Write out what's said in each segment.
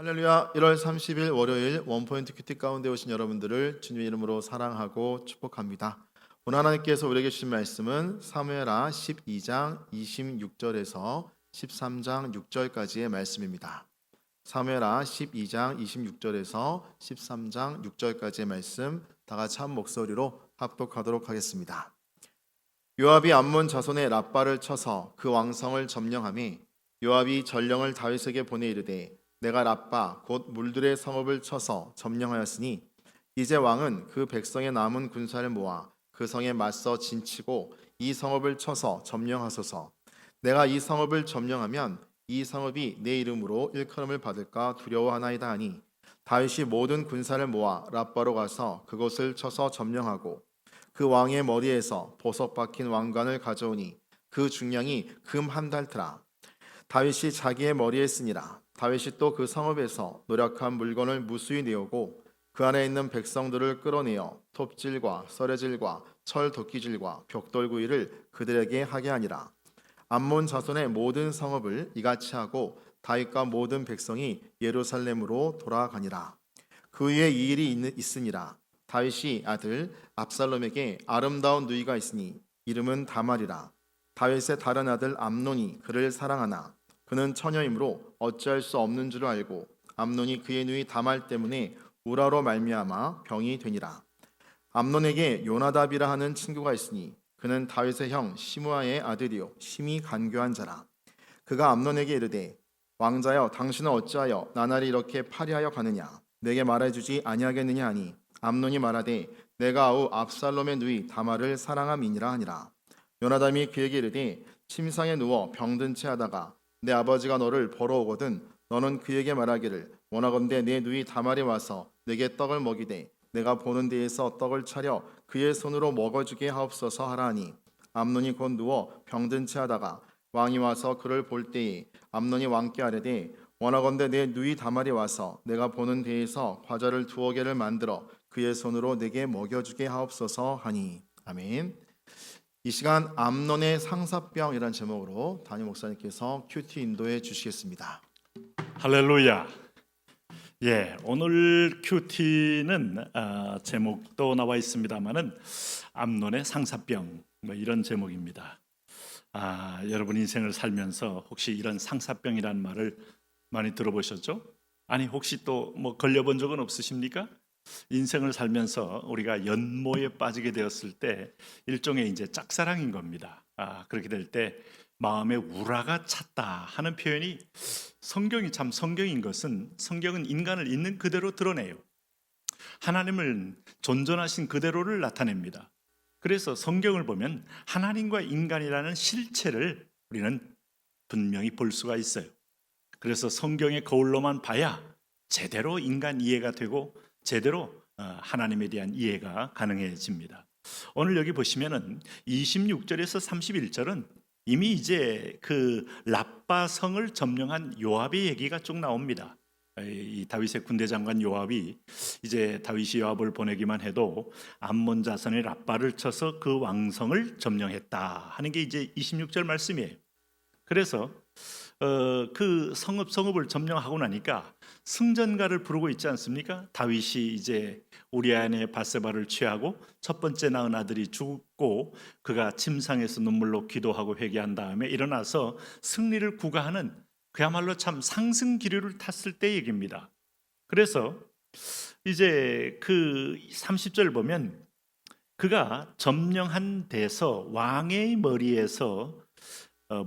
할렐루야 1월 30일 월요일 원포인트 큐티 가운데 오신 여러분들을 주님의 이름으로 사랑하고 축복합니다. 오늘 하나님께서 우리에게 주신 말씀은 사무엘하 12장 26절에서 13장 6절까지의 말씀입니다. 사무엘하 12장 26절에서 13장 6절까지의 말씀 다 같이 한 목소리로 합독하도록 하겠습니다. 요압이 암몬 자손의 라빠를 쳐서 그 왕성을 점령함에 요압이 전령을 다윗에게 보내 이르되 내가 라빠 곧 물들의 성읍을 쳐서 점령하였으니 이제 왕은 그 백성의 남은 군사를 모아 그 성에 맞서 진치고 이 성읍을 쳐서 점령하소서. 내가 이 성읍을 점령하면 이 성읍이 내 이름으로 일컬음을 받을까 두려워하나이다 하니 다윗이 모든 군사를 모아 라빠로 가서 그곳을 쳐서 점령하고 그 왕의 머리에서 보석 박힌 왕관을 가져오니 그 중량이 금 한 달트라. 다윗이 자기의 머리에 쓰니라 다윗이 또 그 성읍에서 노력한 물건을 무수히 내오고 그 안에 있는 백성들을 끌어내어 톱질과 썰애질과 철 도끼질과 벽돌구이를 그들에게 하게 하니라. 암몬 자손의 모든 성읍을 이같이 하고 다윗과 모든 백성이 예루살렘으로 돌아가니라. 그 위에 이 일이 있- 있으니라. 다윗이 아들 압살롬에게 아름다운 누이가 있으니 이름은 다말이라. 다윗의 다른 아들 암논이 그를 사랑하나 그는 처녀이므로 어찌할 수 없는 줄을 알고 암논이 그의 누이 다말 때문에 우라로 말미암아 병이 되니라. 암논에게 요나답이라 하는 친구가 있으니 그는 다윗의 형 시므아의 아들이요 심히 간교한 자라. 그가 암논에게 이르되 왕자여 당신은 어찌하여 나날이 이렇게 파리하여 가느냐? 내게 말해주지 아니하겠느냐 하니 암논이 말하되 내가 아우 압살롬의 누이 다말을 사랑함이니라 하니라. 요나담이 그에게 이르되 침상에 누워 병든 채 하다가 내 아버지가 너를 벌어오거든 너는 그에게 말하기를 원하건대 내 누이 다말이 와서 내게 떡을 먹이되 내가 보는 데에서 떡을 차려 그의 손으로 먹어주게 하옵소서 하라니 암논이 곧 누워 병든 채 하다가 왕이 와서 그를 볼 때에 암논이 왕께 아뢰되 원하건대 내 누이 다말이 와서 내가 보는 데에서 과자를 두어 개를 만들어 그의 손으로 내게 먹여주게 하옵소서 하니 아멘. 이 시간 암론의 상사병이라는 제목으로 담임 목사님께서 큐티 인도해 주시겠습니다. 할렐루야. 예, 오늘 큐티는 아, 제목도 나와 있습니다만은 암론의 상사병 뭐 이런 제목입니다. 아, 여러분 인생을 살면서 혹시 이런 상사병이라는 말을 많이 들어보셨죠? 아니 혹시 또 뭐 걸려본 적은 없으십니까? 인생을 살면서 우리가 연모에 빠지게 되었을 때 일종의 이제 짝사랑인 겁니다. 아, 그렇게 될 때 마음에 우라가 찼다 하는 표현이 성경이 참 성경인 것은 성경은 인간을 있는 그대로 드러내요. 하나님을 존존하신 그대로를 나타냅니다. 그래서 성경을 보면 하나님과 인간이라는 실체를 우리는 분명히 볼 수가 있어요. 그래서 성경의 거울로만 봐야 제대로 인간 이해가 되고 제대로 어, 하나님에 대한 이해가 가능해집니다. 오늘 여기 보시면은 26절에서 31절은 이미 이제 그 라빠 성을 점령한 요압의 얘기가 쭉 나옵니다. 이 다윗의 군대 장관 요압이 이제 다윗이 요압을 보내기만 해도 암몬 자손의 라빠를 쳐서 그 왕성을 점령했다 하는 게 이제 26절 말씀이에요. 그래서 어, 그 성읍 성읍을 점령하고 나니까 승전가를 부르고 있지 않습니까? 다윗이 이제 우리아의 바세바를 취하고 첫 번째 낳은 아들이 죽고 그가 침상에서 눈물로 기도하고 회개한 다음에 일어나서 승리를 구가하는 그야말로 참 상승 기류를 탔을 때 얘기입니다. 그래서 이제 그 30절 보면 그가 점령한 데서 왕의 머리에서 어,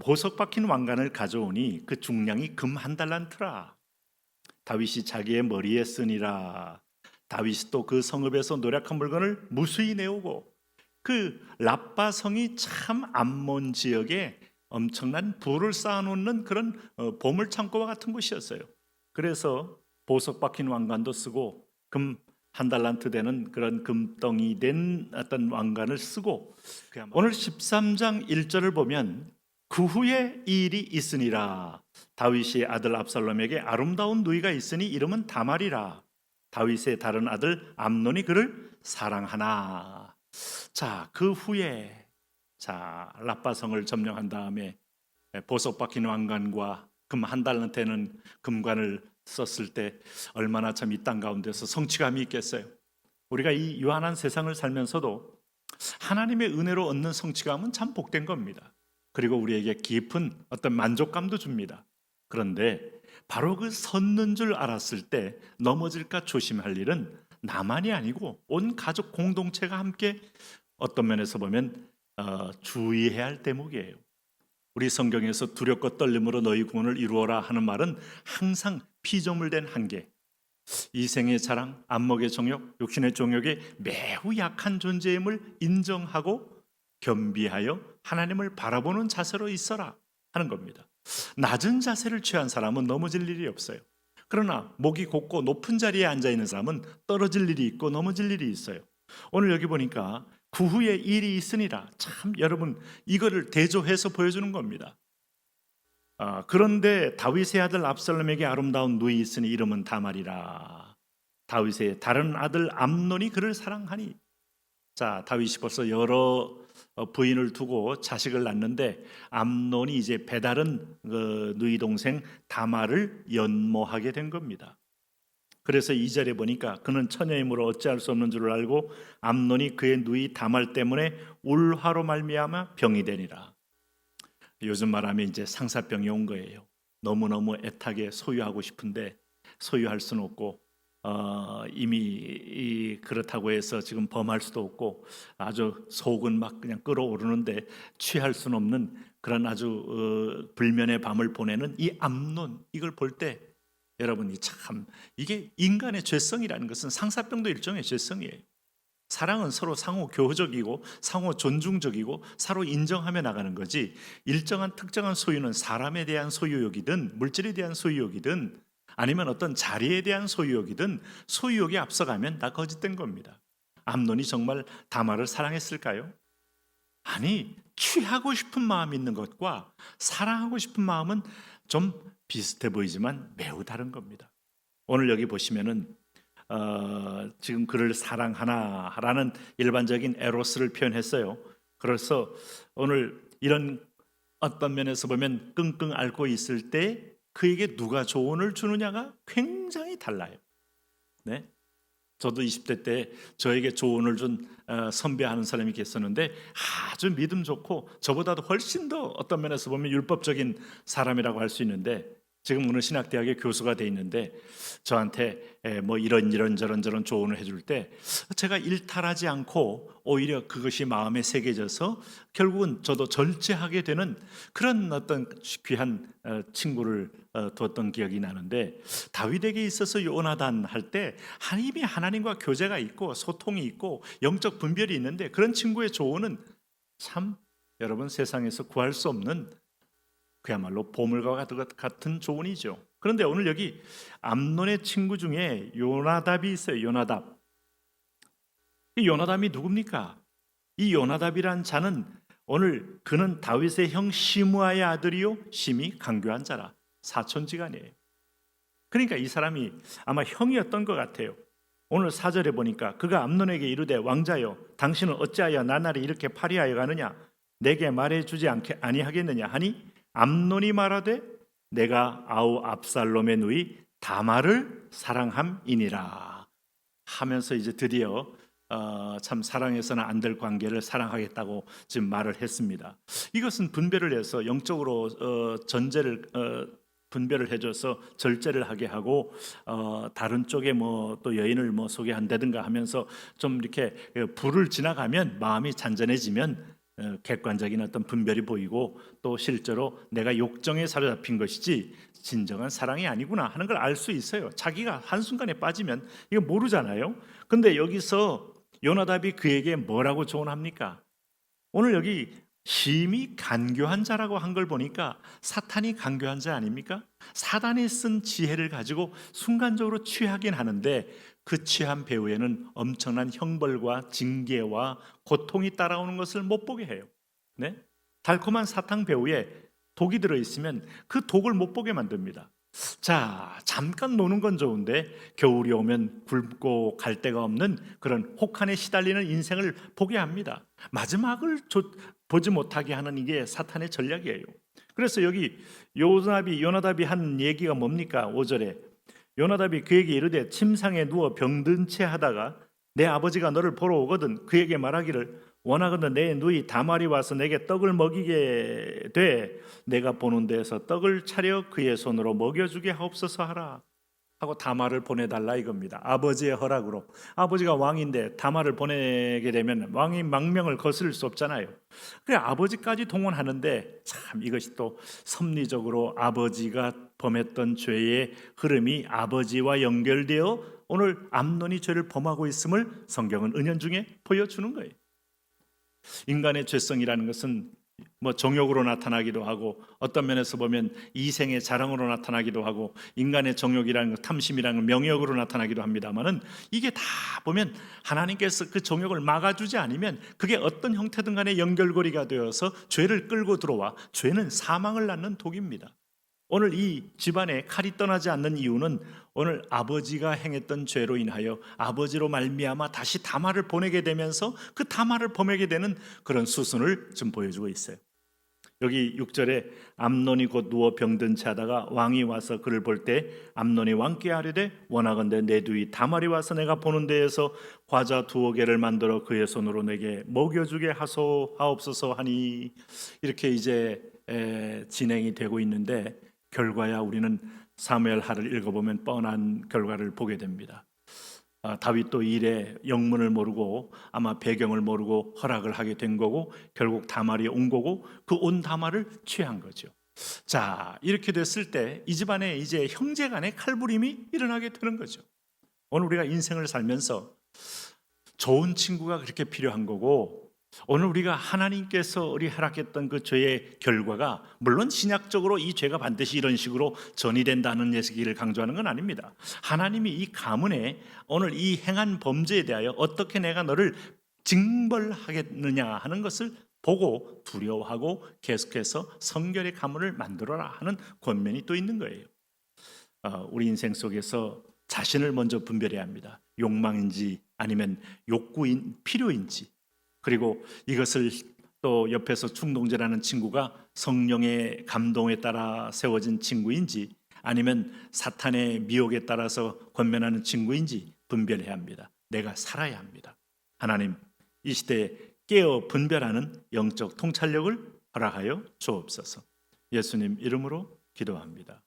보석 박힌 왕관을 가져오니 그 중량이 금 한 달란트라. 다윗이 자기의 머리에 쓰니라. 다윗이 또 그 성읍에서 노력한 물건을 무수히 내오고 그 라빠 성이 참 암몬 지역에 엄청난 부를 쌓아놓는 그런 어, 보물 창고와 같은 곳이었어요. 그래서 보석 박힌 왕관도 쓰고 금 한 달란트 되는 그런 금덩이 된 어떤 왕관을 쓰고 오늘 13장 1절을 보면 그 후에 이 일이 있으니라 다윗의 아들 압살롬에게 아름다운 누이가 있으니 이름은 다말이라 다윗의 다른 아들 암논이 그를 사랑하나 자 그 후에 자 라빠성을 점령한 다음에 보석 박힌 왕관과 금 한 달란트는 금관을 썼을 때 얼마나 참 이 땅 가운데서 성취감이 있겠어요. 우리가 이 유한한 세상을 살면서도 하나님의 은혜로 얻는 성취감은 참 복된 겁니다. 그리고 우리에게 깊은 어떤 만족감도 줍니다. 그런데 바로 그 섰는 줄 알았을 때 넘어질까 조심할 일은 나만이 아니고 온 가족 공동체가 함께 어떤 면에서 보면 어, 주의해야 할 대목이에요. 우리 성경에서 두렵고 떨림으로 너희 구원을 이루어라 하는 말은 항상 피조물된 한계, 이생의 자랑, 안목의 정욕, 육신의 정욕에 매우 약한 존재임을 인정하고 겸비하여 하나님을 바라보는 자세로 있어라 하는 겁니다. 낮은 자세를 취한 사람은 넘어질 일이 없어요. 그러나 목이 곧고 높은 자리에 앉아 있는 사람은 떨어질 일이 있고 넘어질 일이 있어요. 오늘 여기 보니까 구후에 일이 있으니라. 참 여러분 이거를 대조해서 보여주는 겁니다. 아, 그런데 다윗의 아들 압살롬에게 아름다운 누이 있으니 이름은 다말이라. 다윗의 다른 아들 암논이 그를 사랑하니. 자, 다윗이 벌써 여러 어, 부인을 두고 자식을 낳는데 암논이 이제 배다른 그 누이 동생 다말을 연모하게 된 겁니다. 그래서 이 절에 보니까 그는 처녀이므로 어찌할 수 없는 줄 알고 암논이 그의 누이 다말 때문에 울화로 말미암아 병이 되니라. 요즘 말하면 이제 상사병이 온 거예요. 너무너무 애타게 소유하고 싶은데 소유할 수는 없고 어, 이미 이 그렇다고 해서 지금 범할 수도 없고 아주 속은 막 그냥 끓어오르는데 취할 수는 없는 그런 아주 어, 불면의 밤을 보내는 이 암론 이걸 볼 때 여러분이 참 이게 인간의 죄성이라는 것은 상사병도 일종의 죄성이에요. 사랑은 서로 상호 교적이고 상호 존중적이고 서로 인정하며 나가는 거지 일정한 특정한 소유는 사람에 대한 소유욕이든 물질에 대한 소유욕이든 아니면 어떤 자리에 대한 소유욕이든 소유욕이 앞서가면 다 거짓된 겁니다. 암론이 정말 다말을 사랑했을까요? 아니 취하고 싶은 마음이 있는 것과 사랑하고 싶은 마음은 좀 비슷해 보이지만 매우 다른 겁니다. 오늘 여기 보시면은 어, 지금 그를 사랑하나라는 일반적인 에로스를 표현했어요. 그래서 오늘 이런 어떤 면에서 보면 끙끙 앓고 있을 때 그에게 누가 조언을 주느냐가 굉장히 달라요. 네. 저도 20대 때 저에게 조언을 준 어, 선배하는 사람이 계셨는데 아주 믿음 좋고 저보다도 훨씬 더 어떤 면에서 보면 율법적인 사람이라고 할 수 있는데 지금 어느 신학대학의 교수가 돼 있는데 저한테 에, 뭐 이런 이런 저런 저런 조언을 해줄 때 제가 일탈하지 않고 오히려 그것이 마음에 새겨져서 결국은 저도 절제하게 되는 그런 어떤 귀한 어, 친구를 어, 두었던 기억이 나는데 다윗에게 있어서 요나단 할 때 하나님이 하나님과 교제가 있고 소통이 있고 영적 분별이 있는데 그런 친구의 조언은 참 여러분 세상에서 구할 수 없는 그야말로 보물과 같은 조언이죠. 그런데 오늘 여기 암론의 친구 중에 요나답이 있어요. 요나답. 이 요나답이 누굽니까? 이 요나답이란 자는 오늘 그는 다윗의 형 시므아의 아들이요 심히 강교한 자라 사촌지간이에요. 그러니까 이 사람이 아마 형이었던 것 같아요. 오늘 사절에 보니까 그가 암론에게 이르되 왕자여 당신은 어찌하여 나날이 이렇게 파리하여 가느냐 내게 말해 주지 않게 아니하겠느냐 하니 암론이 말하되 내가 아우 압살롬의 누이 다말을 사랑함이니라 하면서 이제 드디어 어, 참 사랑해서는 안 될 관계를 사랑하겠다고 지금 말을 했습니다. 이것은 분별을 해서 영적으로 어, 전제를 어, 분별을 해줘서 절제를 하게 하고 어, 다른 쪽에 뭐 또 여인을 뭐 소개한다든가 하면서 좀 이렇게 불을 지나가면 마음이 잔잔해지면 어, 객관적인 어떤 분별이 보이고 또 실제로 내가 욕정에 사로잡힌 것이지 진정한 사랑이 아니구나 하는 걸 알 수 있어요. 자기가 한순간에 빠지면 이거 모르잖아요. 근데 여기서 요나답이 그에게 뭐라고 조언합니까? 오늘 여기 심히 간교한 자라고 한 걸 보니까 사탄이 간교한 자 아닙니까? 사단이 쓴 지혜를 가지고 순간적으로 취하긴 하는데 그 취한 배후에는 엄청난 형벌과 징계와 고통이 따라오는 것을 못 보게 해요. 네? 달콤한 사탕 배후에 독이 들어 있으면 그 독을 못 보게 만듭니다. 자, 잠깐 노는 건 좋은데 겨울이 오면 굶고 갈 데가 없는 그런 혹한에 시달리는 인생을 보게 합니다. 마지막을 조, 보지 못하게 하는 이게 사탄의 전략이에요. 그래서 여기 요나답이 요나답이 한 얘기가 뭡니까? 5절에 요나답이 그에게 이르되 침상에 누워 병든 채 하다가 내 아버지가 너를 보러 오거든 그에게 말하기를 원하거든 내 누이 다말이 와서 내게 떡을 먹이게 돼. 내가 보는 데에서 떡을 차려 그의 손으로 먹여주게 하옵소서 하라 하고 다말을 보내달라 이겁니다. 아버지의 허락으로 아버지가 왕인데 다말을 보내게 되면 왕이 망명을 거스를 수 없잖아요. 그래 아버지까지 동원하는데 참 이것이 또 섭리적으로 아버지가 범했던 죄의 흐름이 아버지와 연결되어 오늘 암론이 죄를 범하고 있음을 성경은 은연중에 보여주는 거예요. 인간의 죄성이라는 것은 뭐 정욕으로 나타나기도 하고 어떤 면에서 보면 이생의 자랑으로 나타나기도 하고 인간의 정욕이라는 것, 탐심이라는 것, 명욕으로 나타나기도 합니다만은 이게 다 보면 하나님께서 그 정욕을 막아주지 않으면 그게 어떤 형태든 간에 연결고리가 되어서 죄를 끌고 들어와 죄는 사망을 낳는 독입니다. 오늘 이 집안에 칼이 떠나지 않는 이유는 오늘 아버지가 행했던 죄로 인하여 아버지로 말미암아 다시 다말을 보내게 되면서 그 다말을 범하게 되는 그런 수순을 좀 보여주고 있어요. 여기 6절에 암논이 곧 누워 병든 채 하다가 왕이 와서 그를 볼 때 암논이 왕께 아뢰되 원하건대 내뒤 다말이 와서 내가 보는 데에서 과자 두어 개를 만들어 그의 손으로 내게 먹여주게 하소 하옵소서 하니 이렇게 이제 에, 진행이 되고 있는데 결과야 우리는 사무엘 하를 읽어보면 뻔한 결과를 보게 됩니다. 아, 다윗도 일에 영문을 모르고 아마 배경을 모르고 허락을 하게 된 거고 결국 다말이 온 거고 그 온 다말을 취한 거죠. 자 이렇게 됐을 때 이 집안에 이제 형제간의 칼부림이 일어나게 되는 거죠. 오늘 우리가 인생을 살면서 좋은 친구가 그렇게 필요한 거고 오늘 우리가 하나님께서 우리 허락했던 그 죄의 결과가 물론 신약적으로 이 죄가 반드시 이런 식으로 전이된다는 얘기를 강조하는 건 아닙니다. 하나님이 이 가문에 오늘 이 행한 범죄에 대하여 어떻게 내가 너를 징벌하겠느냐 하는 것을 보고 두려워하고 계속해서 성결의 가문을 만들어라 하는 권면이 또 있는 거예요. 어, 우리 인생 속에서 자신을 먼저 분별해야 합니다. 욕망인지 아니면 욕구인 필요인지 그리고 이것을 또 옆에서 충동제라는 친구가 성령의 감동에 따라 세워진 친구인지 아니면 사탄의 미혹에 따라서 권면하는 친구인지 분별해야 합니다. 내가 살아야 합니다. 하나님 이 시대에 깨어 분별하는 영적 통찰력을 허락하여 주옵소서. 예수님 이름으로 기도합니다.